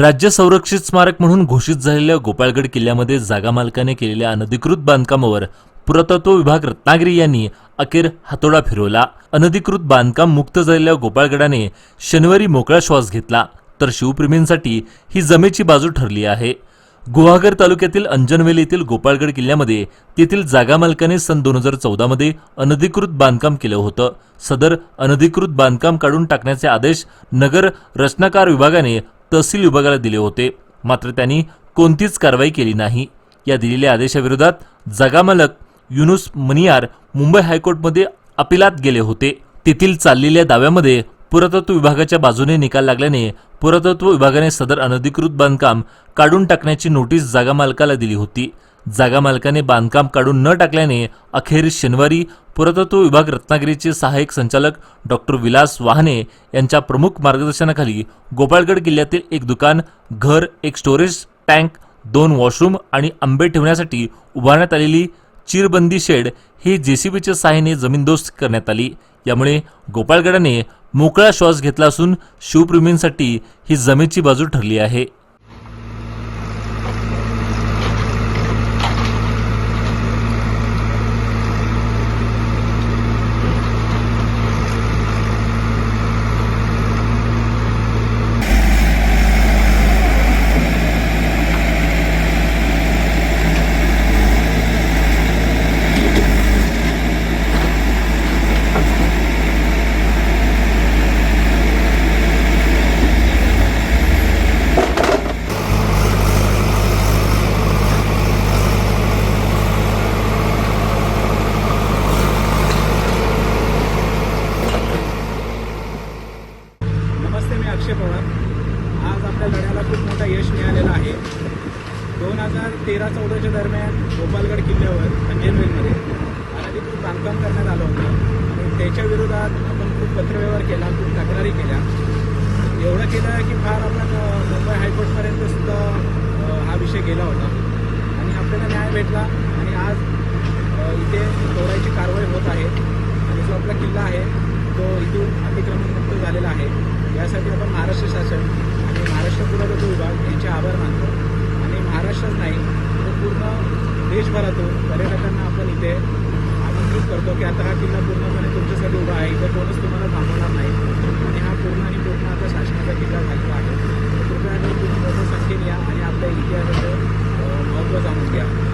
राज्य संरक्षित स्मारक म्हणून घोषित झालेल्या गोपाळगड किल्ल्यामध्ये जागा मालकाने केलेल्या अनधिकृत बांधकामावर पुरातत्व विभाग रत्नागिरी यांनी अखेर हातोडा फिरवला. अनधिकृत बांधकाम मुक्त झालेल्या गोपाळगडाने शनिवारी मोकळा श्वास घेतला तर शिवप्रेमींसाठी ही जमेची बाजू ठरली आहे. गुहागर तालुक्यातील अंजनवेली येथील गोपाळगड किल्ल्यामध्ये तेथील जागा मालकाने सन दोन हजार चौदामध्ये अनधिकृत बांधकाम केलं होतं. सदर अनधिकृत बांधकाम काढून टाकण्याचे आदेश नगर रचनाकार विभागाने तहसील विभागाला दिले होते. मात्र त्यांनी कोणतीच कारवाई केली नाही. या दिलेल्या आदेशाविरोधात जगामालक युनुस मनियार मुंबई हायकोर्टमध्ये अपिलात गेले होते. तेथील चाललेल्या दाव्यामध्ये पुरातत्व विभागाच्या बाजूने निकाल लागल्याने पुरातत्व विभागाने सदर अनधिकृत बांधकाम काढून टाकण्याची नोटीस जागा मालकाला दिली होती. जागा मालकाने बांधकाम काढून न टाकल्याने अखेर शनिवारी पुरातत्व विभाग रत्नागिरीचे सहाय्यक संचालक डॉक्टर विलास वाहने यांच्या प्रमुख मार्गदर्शनाखाली गोपाळगड किल्ल्यातील एक दुकान घर एक स्टोरेज टँक दोन वॉशरूम आणि आंबे ठेवण्यासाठी उभारण्यात आलेली चिरबंदी शेड ही जेसीबीच्या सहाय्याने जमीनदोस्त करण्यात आली. यामुळे गोपाळगडाने मोकळा श्वास घेतला असून शिवप्रेमींसाठी ही जमेची बाजू ठरली आहे. आपल्या लढ्याला खूप मोठं यश मिळालेलं आहे. दोन हजार तेरा चौदाच्या दरम्यान गोपालगड किल्ल्यावर अंजनवेलमध्ये अनधिकृत बांधकाम करण्यात आलं होतं. आणि त्याच्या विरोधात आपण खूप पत्रव्यवहार केला खूप तक्रारी केल्या. एवढं केलं की फार आपण मुंबई हायकोर्टपर्यंत सुद्धा हा विषय गेला होता. आणि आपल्याला न्याय भेटला. आणि आज इथे तोडायची कारवाई होत आहे. आणि जो आपला किल्ला आहे तो इथून अतिक्रमणमुक्त झालेला आहे. यासाठी आपण महाराष्ट्र शासन आणि महाराष्ट्र पुरातत्व विभाग यांचे आभार मानतो. आणि महाराष्ट्रच नाही तर पूर्ण देशभरातून पर्यटकांना आपण इथे आमंत्रित करतो की आता हा किल्ला पूर्णपणे तुमच्यासाठी उभा आहे इथे कोणच तुम्हाला थांबवणार नाही. आणि हा पूर्ण आणि पूर्ण आता शासनाचा किल्ला झालेला आहे. कृपया तुम्ही मोठ्या संख्येने या आणि आपल्या इतिहासाचं महत्त्व जाणून घ्या.